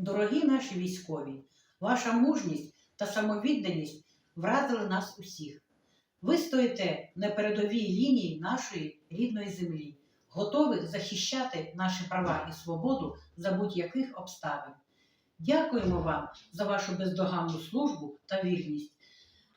Дорогі наші військові, ваша мужність та самовідданість вразили нас усіх. Ви стоїте на передовій лінії нашої рідної землі, готові захищати наші права і свободу за будь-яких обставин. Дякуємо вам за вашу бездоганну службу та вірність.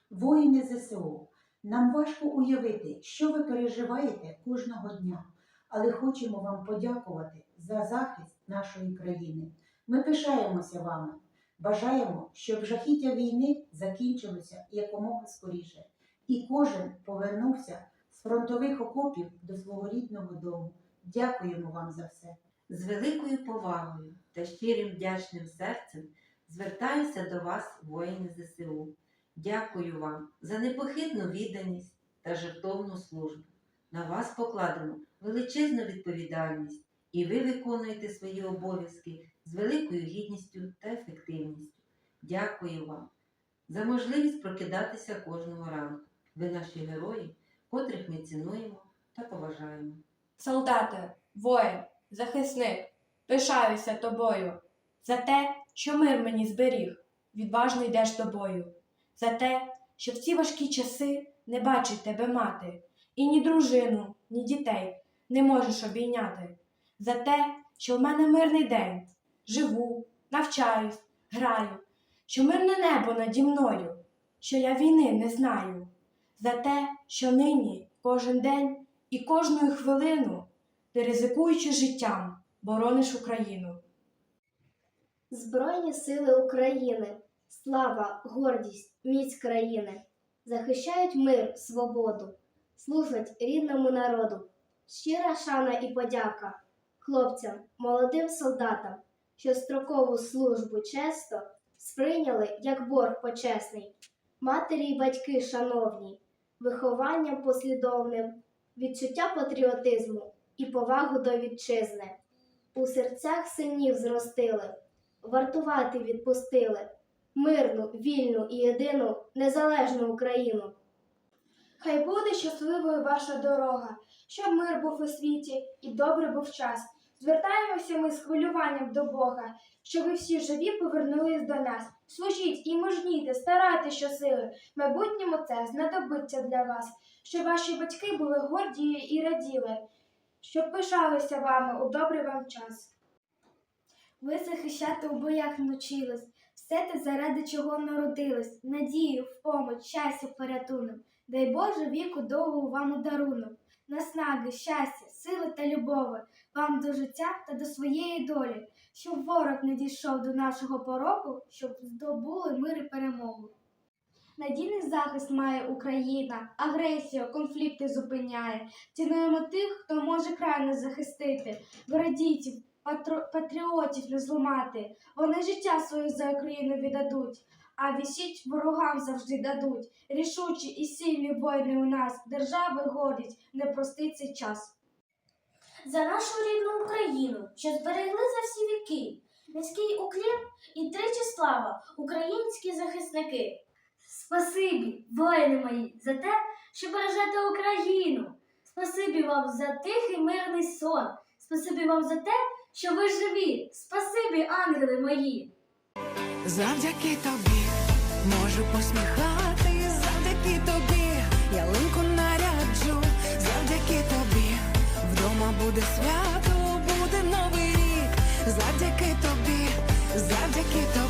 Воїни ЗСУ, нам важко уявити, що ви переживаєте кожного дня, але хочемо вам подякувати за захист нашої країни. Ми пишаємося вами, бажаємо, щоб жахіття війни закінчилося якомога скоріше, і кожен повернувся з фронтових окопів до свого рідного дому. Дякуємо вам за все. З великою повагою та щирим вдячним серцем звертаюся до вас, воїни ЗСУ. Дякую вам за непохитну відданість та жертовну службу. На вас покладено величезну відповідальність, і ви виконуєте свої обов'язки з великою гідністю та ефективністю. Дякую вам за можливість прокидатися кожного ранку. Ви наші герої, котрих ми цінуємо та поважаємо. Солдате, воїн, захисник, пишаюся тобою. За те, що мир мені зберіг, відважно йдеш до бою. За те, що в ці важкі часи не бачить тебе мати, і ні дружину, ні дітей не можеш обійняти. За те, що в мене мирний день, живу, навчаюсь, граю, що мирне небо наді мною, що я війни не знаю. За те, що нині кожен день і кожну хвилину ти, ризикуючи життям, борониш Україну. Збройні сили України, слава, гордість, міць країни захищають мир, свободу, служать рідному народу. Щира шана і подяка хлопцям, молодим солдатам, що строкову службу често сприйняли як борг почесний. Матері й батьки, шановні, вихованням послідовним, відчуття патріотизму і повагу до вітчизни. У серцях синів зростили вартувати відпустили мирну, вільну і єдину незалежну Україну. Хай буде щасливою ваша дорога, щоб мир був у світі і добре був час. Звертаємося ми з хвилюванням до Бога, щоб ви всі живі повернулись до нас. Служіть і мужніте, старайтеся щосили. В майбутньому це знадобиться для вас, щоб ваші батьки були горді і раділи, щоб пишалися вами у добрий вам час. Ви захищати у боях навчились, все те, заради чого народились, надію, в помощь, щастя, порятунок. Дай Боже віку довгу вам у наснаги, щастя, сили та любові, вам до життя та до своєї долі, щоб ворог не дійшов до нашого пороку, щоб здобули мир і перемогу. Надійний захист має Україна, агресію, конфлікти зупиняє. Цінуємо тих, хто може край захистити, братів, патро- патріотів не зламати. Вони життя своє за Україну віддадуть, а вісіть ворогам завжди дадуть. Рішучі і сильні воїни у нас, держави гордість, не простить цей час. за нашу рідну Україну, що зберегли за всі віки. Низький уклін і тричі слава, українські захисники. Спасибі, воїни мої, за те, що бережете Україну. Спасибі вам за тихий мирний сон. Спасибі вам за те, що ви живі. Спасибі, ангели мої. Завдяки тобі можу посміхати завдяки тобі, ялинку наряджу, завдяки тобі, вдома буде свято, буде новий рік, завдяки тобі, завдяки тобі.